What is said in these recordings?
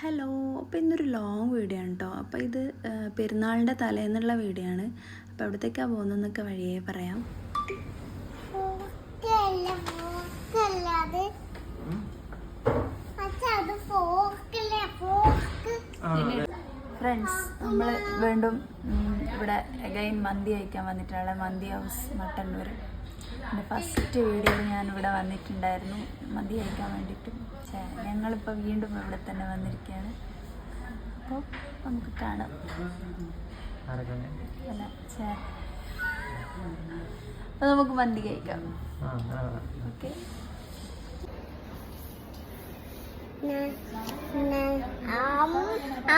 Hello അപ്പോൾ ഇന്നൊരു long video ആണ് കേട്ടോ അപ്പോൾ ഇത് പെരുന്നാളിന്റെ തലേന്നുള്ള വീഡിയോ ആണ്. അപ്പോൾ എവിടത്തേക്കാണ് പോകുന്നതെന്നൊക്കെ വഴിയെ പറയാം. ഫ്രണ്ട്സ് നമ്മൾ വീണ്ടും ഇവിടെ അഗൈൻ മന്തി കഴിക്കാൻ വന്നിട്ടുള്ള മന്തി ഹൗസ് മട്ടന്നൂർ എന്റെ ഫസ്റ്റ് വീഡിയോ ഞാൻ ഇവിടെ വന്നിട്ടുണ്ടായിരുന്നു. മതി കഴിക്കാൻ വേണ്ടിയിട്ട് ഞങ്ങളിപ്പോൾ വീണ്ടും ഇവിടെ തന്നെ വന്നിരിക്കുകയാണ്. അപ്പോൾ നമുക്ക് കാണാം. അല്ല ചേ അപ്പോൾ നമുക്ക് മന്തി കഴിക്കാം. ഓക്കെ.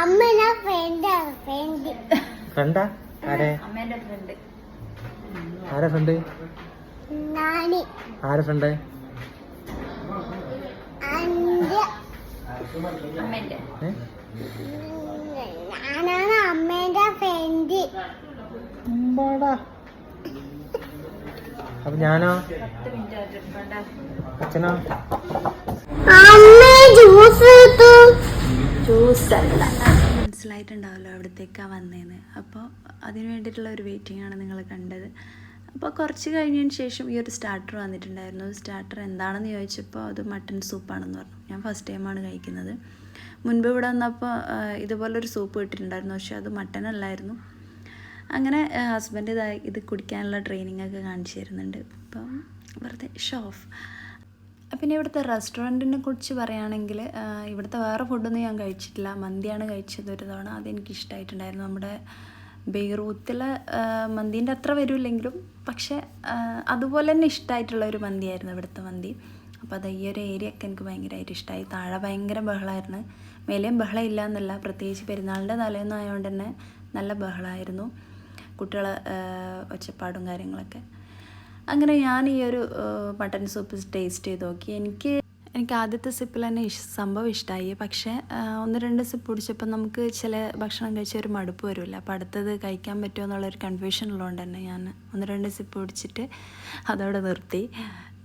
അമ്മ ഫ്രണ്ട് ഫ്രണ്ട് ഫ്രണ്ടാ ആരെ? അമ്മേന്റെ ഫ്രണ്ട് ആരെ ഫ്രണ്ട് ആരെ ഫ്രണ്ട്? ഞാനാണ് അമ്മേന്റെ ഫ്രണ്ട് ഉമ്മാടാ. അപ്പൊ ഞാനോ? വേണ്ടിട്ടുള്ള മിനിറ്റ് ആയിട്ടുണ്ട് അച്ഛനോ? അമ്മ ജ്യൂസ് കിട്ടും ജ്യൂസ് അല്ല. മനസ്സിലായിട്ടുണ്ടാവല്ലോ എവിടത്തേക്കാണ് വന്നേന്ന്. അപ്പോൾ അതിനു വേണ്ടിയിട്ടുള്ള ഒരു വെയിറ്റിംഗ് ആണ് നിങ്ങൾ കണ്ടത്. അപ്പോൾ കുറച്ച് കഴിഞ്ഞതിന് ശേഷം ഈ ഒരു സ്റ്റാർട്ടർ വന്നിട്ടുണ്ടായിരുന്നു. സ്റ്റാർട്ടർ എന്താണെന്ന് ചോദിച്ചപ്പോൾ അത് മട്ടൺ സൂപ്പാണെന്ന് പറഞ്ഞു. ഞാൻ ഫസ്റ്റ് ടൈമാണ് കഴിക്കുന്നത്. മുൻപ് ഇവിടെ വന്നപ്പോൾ ഇതുപോലൊരു സൂപ്പ് കിട്ടിയിട്ടുണ്ടായിരുന്നു പക്ഷേ അത് മട്ടൺ അല്ലായിരുന്നു. അങ്ങനെ ഹസ്ബൻഡ് ഇതായി ഇത് കുടിക്കാനുള്ള ട്രെയിനിങ് ഒക്കെ കാണിച്ചു തരുന്നുണ്ട്. അപ്പം വെറുതെ ഷോഫ് പിന്നെ ഇവിടുത്തെ റെസ്റ്റോറന്റിനെ കുറിച്ച് പറയുകയാണെങ്കിൽ ഇവിടുത്തെ വേറെ ഫുഡൊന്നും ഞാൻ കഴിച്ചിട്ടില്ല. മന്തിയാണ് കഴിച്ചത് ഒരു തവണ. അതെനിക്ക് ഇഷ്ടമായിട്ടുണ്ടായിരുന്നു നമ്മുടെ ബെയ്റൂത്തിലെ മന്തീന്റെ അത്ര വരില്ലെങ്കിലും പക്ഷെ അതുപോലെ തന്നെ ഇഷ്ടമായിട്ടുള്ള ഒരു മന്തിയായിരുന്നു ഇവിടുത്തെ മന്തി. അപ്പോൾ അത് ഈ ഒരു ഏരിയ ഒക്കെ എനിക്ക് ഭയങ്കരമായിട്ട് ഇഷ്ടമായി താഴെ ഭയങ്കര ബഹളമായിരുന്നു മേലെയും ബഹളം ഇല്ല എന്നല്ല പ്രത്യേകിച്ച് പെരുന്നാളിന്റെ തലേന്ന് ആയതുകൊണ്ട് തന്നെ നല്ല ബഹളമായിരുന്നു കുട്ടികൾ ഒച്ചപ്പാടും കാര്യങ്ങളൊക്കെ. അങ്ങനെ ഞാൻ ഈ ഒരു മട്ടൻ സൂപ്പ് ടേസ്റ്റ് ചെയ്ത് നോക്കി. എനിക്ക് എനിക്ക് ആദ്യത്തെ സിപ്പിൽ തന്നെ ഇഷ് സംഭവം ഇഷ്ടമായി പക്ഷേ ഒന്ന് രണ്ട് സിപ്പ് കുടിച്ചപ്പോൾ നമുക്ക് ചില ഭക്ഷണം കഴിച്ച ഒരു മടുപ്പ് വരുമല്ലോ അപ്പോൾ അടുത്തത് കഴിക്കാൻ പറ്റുമോ എന്നുള്ളൊരു കൺഫ്യൂഷൻ ഉള്ളതുകൊണ്ട് തന്നെ ഞാൻ ഒന്ന് രണ്ട് സിപ്പ് കുടിച്ചിട്ട് അതോടെ നിർത്തി.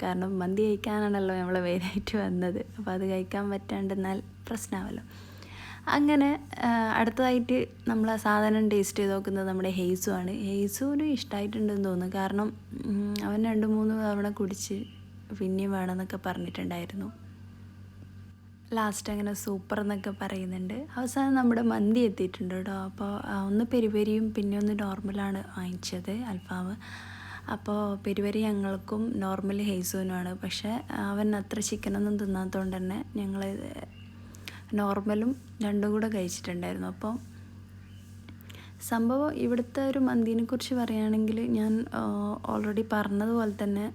കാരണം മന്തി കഴിക്കാനാണല്ലോ നമ്മൾ മെയിനായിട്ട് വന്നത്. അപ്പോൾ അത് കഴിക്കാൻ പറ്റാണ്ടെന്നാൽ പ്രശ്നമാവല്ലോ അങ്ങനെ അടുത്തതായിട്ട് നമ്മൾ ആ സാധനം ടേസ്റ്റ് ചെയ്ത് നോക്കുന്നത് നമ്മുടെ ഹെയ്സു ആണ്. ഹെയ്സുവിന് ഇഷ്ടമായിട്ടുണ്ടെന്ന് തോന്നുന്നു. കാരണം അവൻ രണ്ട് മൂന്ന് തവണ കുടിച്ച് പിന്നെയും വേണമെന്നൊക്കെ പറഞ്ഞിട്ടുണ്ടായിരുന്നു. ലാസ്റ്റ് അങ്ങനെ സൂപ്പർ എന്നൊക്കെ പറയുന്നുണ്ട്. അവസാനം നമ്മുടെ മന്തി എത്തിയിട്ടുണ്ട് കേട്ടോ. അപ്പോൾ ഒന്ന് പെരുവരിയും പിന്നെ ഒന്ന് നോർമലാണ് വാങ്ങിച്ചത് അൽഫാം അപ്പോൾ പെരുവരി ഞങ്ങൾക്കും നോർമൽ ഹേസുവിനുമാണ് പക്ഷേ അവൻ അത്ര ചിക്കനൊന്നും തിന്നാത്തതുകൊണ്ട് തന്നെ ഞങ്ങൾ നോർമലും രണ്ടും കൂടെ കഴിച്ചിട്ടുണ്ടായിരുന്നു. അപ്പോൾ സംഭവം ഇവിടുത്തെ ഒരു മന്തിനെ കുറിച്ച് പറയുകയാണെങ്കിൽ ഞാൻ ഓൾറെഡി പറഞ്ഞതുപോലെ തന്നെ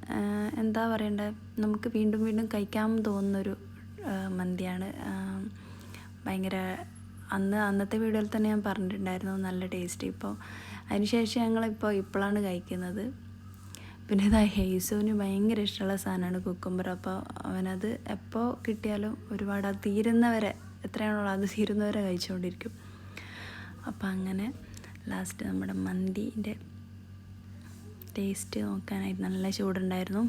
എന്താ പറയണ്ടേ നമുക്ക് വീണ്ടും വീണ്ടും കഴിക്കാൻ തോന്നുന്നൊരു മന്തിയാണ്. ഭയങ്കര അന്ന് അന്നത്തെ വീഡിയോയിൽ തന്നെ ഞാൻ പറഞ്ഞിട്ടുണ്ടായിരുന്നു നല്ല ടേസ്റ്റ്. ഇപ്പോൾ അതിനുശേഷം ഞങ്ങളിപ്പോൾ ഇപ്പോഴാണ് കഴിക്കുന്നത്. പിന്നെ ഇതാ ഹേസുവിന് ഭയങ്കര ഇഷ്ടമുള്ള സാധനമാണ് കുക്കുംബർ. അപ്പോൾ അവനത് എപ്പോൾ കിട്ടിയാലും ഒരുപാട് അത് തീരുന്നവരെ എത്രയാണുള്ളത് അത് തീരുന്നവരെ കഴിച്ചുകൊണ്ടിരിക്കും. അപ്പം അങ്ങനെ ലാസ്റ്റ് നമ്മുടെ മന്തിന്റെ ടേസ്റ്റ് നോക്കാനായിട്ട് നല്ല ചൂടുണ്ടായിരുന്നു.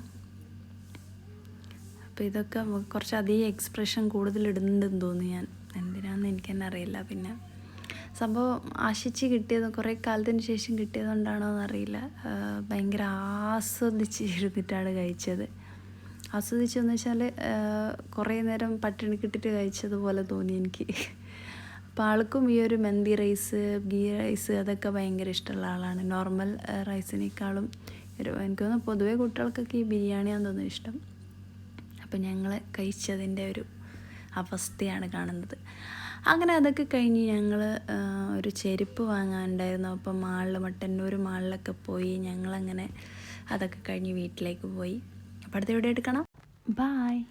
അപ്പോൾ ഇതൊക്കെ കുറച്ച് അധികം എക്സ്പ്രഷൻ കൂടുതൽ ഇടുന്നുണ്ടെന്ന് തോന്നി ഞാൻ. എന്തിനാന്ന് എനിക്ക് തന്നെ അറിയില്ല. പിന്നെ സംഭവം ആശിച്ച് കിട്ടിയത് കുറേ കാലത്തിന് ശേഷം കിട്ടിയതുകൊണ്ടാണോ എന്നറിയില്ല. ഭയങ്കര ആസ്വദിച്ച് ഇരുന്നിട്ടാണ് കഴിച്ചത് ആസ്വദിച്ചെന്ന് വെച്ചാൽ കുറേ നേരം പട്ടിണി കിട്ടിയിട്ട് കഴിച്ചതുപോലെ തോന്നി എനിക്ക്. അപ്പോൾ ആൾക്കും ഈ ഒരു മെന്തി റൈസ് ഗീ റൈസ് അതൊക്കെ ഭയങ്കര ഇഷ്ടമുള്ള ആളാണ്. നോർമൽ റൈസിനേക്കാളും ഒരു എനിക്ക് തോന്നുന്നു പൊതുവേ കുട്ടികൾക്കൊക്കെ ഈ ബിരിയാണിയാന്ന് തോന്നുന്നു ഇഷ്ടം. അപ്പം ഞങ്ങൾ കഴിച്ചതിന്റെ ഒരു അവസ്ഥയാണ് കാണുന്നത്. അങ്ങനെ അതൊക്കെ കഴിഞ്ഞ് ഞങ്ങൾ ഒരു ചെരുപ്പ് വാങ്ങാനുണ്ടായിരുന്നു. അപ്പം മാളിൽ മട്ടന്നൂർ മാളിലൊക്കെ പോയി ഞങ്ങളങ്ങനെ അതൊക്കെ കഴിഞ്ഞ് വീട്ടിലേക്ക് പോയി. അപ്പോൾ അടുത്ത വീഡിയോ എടുക്കണം? ബായ്